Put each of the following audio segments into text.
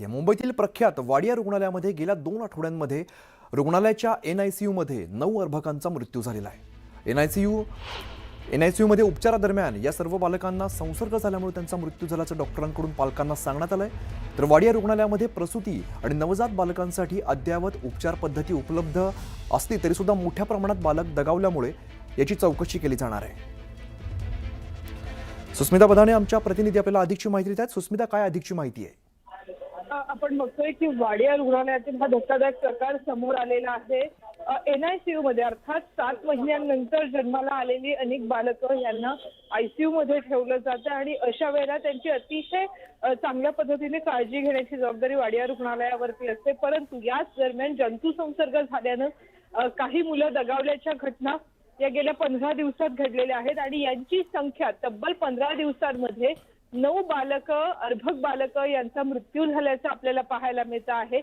माहिती मुंबईतील प्रख्यात वाडिया रुग्णालयामध्ये गेल्या दोन आठवड्यांमध्ये रुग्णालयाच्या एन आय सी यूमध्ये नऊ अर्भकांचा मृत्यू झालेला आहे. N I C U N I C यूमध्ये उपचारादरम्यान या सर्व बालकांना संसर्ग झाल्यामुळे त्यांचा मृत्यू झाल्याचं डॉक्टरांकडून पालकांना सांगण्यात आलंय. तर वाडिया रुग्णालयामध्ये प्रसूती आणि नवजात बालकांसाठी अद्ययावत उपचार पद्धती उपलब्ध असली तरी सुद्धा मोठ्या प्रमाणात बालक दगावल्यामुळे याची चौकशी केली जाणार आहे. सुस्मिता बधाने आमच्या प्रतिनिधी आपल्याला अधिकची माहिती देत आहेत. सुस्मिता काय अधिकची माहिती आहे? आपण बघतोय की वाडिया रुग्णालयातील हा धक्कादायक प्रकार समोर आलेला आहे. एनआयसीयू मध्ये अर्थात सात महिन्यांनंतर जन्माला आलेली अनेक बालकं यांना आयसीयू मध्ये ठेवलं जातं आणि अशा वेळेला त्यांची अतिशय चांगल्या पद्धतीने काळजी घेण्याची जबाबदारी वाडिया रुग्णालयावरती असते. परंतु याच दरम्यान जंतुसंसर्ग झाल्यानं काही मुलं दगावल्याच्या घटना या गेल्या पंधरा दिवसात घडलेल्या आहेत आणि यांची संख्या तब्बल पंधरा दिवसांमध्ये नऊ बालक अर्भक बालक यांचा मृत्यू झाल्याचं आपल्याला पाहायला मिळतं आहे.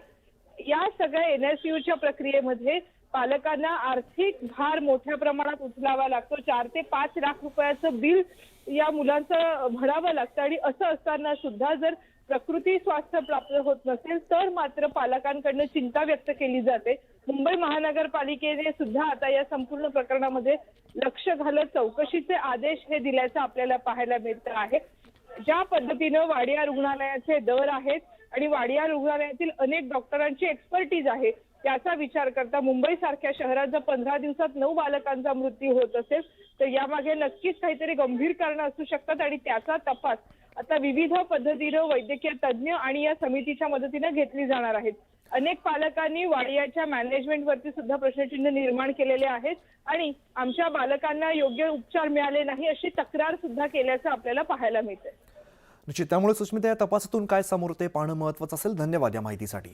या सगळ्या एनएसयूच्या प्रक्रियेमध्ये पालकांना आर्थिक भार मोठ्या प्रमाणात उचलावा लागतो. चार ते पाच लाख रुपयाचं बिल या मुलांचं भरावं लागतं. आणि असं असताना सुद्धा जर प्रकृती स्वास्थ्य प्राप्त होत नसेल तर मात्र पालकांकडनं चिंता व्यक्त केली जाते. मुंबई महानगरपालिकेने सुद्धा आता या संपूर्ण प्रकरणामध्ये लक्ष घालत चौकशीचे आदेश हे दिल्याचं आपल्याला पाहायला मिळतं आहे. ज्या पद्धतीनं वाडिया रुग्णालयाचे दर आहेत आणि वाडिया रुग्णालयातील अनेक डॉक्टरांची एक्सपर्टीज आहे त्याचा विचार करता मुंबई सारख्या शहरात जर पंधरा दिवसात नऊ बालकांचा मृत्यू होत असेल तर यामागे नक्कीच काहीतरी गंभीर कारणं असू शकतात आणि त्याचा तपास आता विविध पद्धतीनं वैद्यकीय तज्ज्ञ आणि या समितीच्या मदतीनं घेतली जाणार आहेत. अनेक पालकांनी वाडियाच्या मॅनेजमेंटवरती सुद्धा प्रश्नचिन्ह निर्माण केलेले आहेत आणि आमच्या बालकांना योग्य उपचार मिळाले नाही अशी तक्रार सुद्धा केल्याचं आपल्याला पाहायला मिळतंय. निश्चित त्यामुळे सुस्मिता या तपासातून काय समोर ते पाहणं महत्वाचं असेल. धन्यवाद या माहितीसाठी.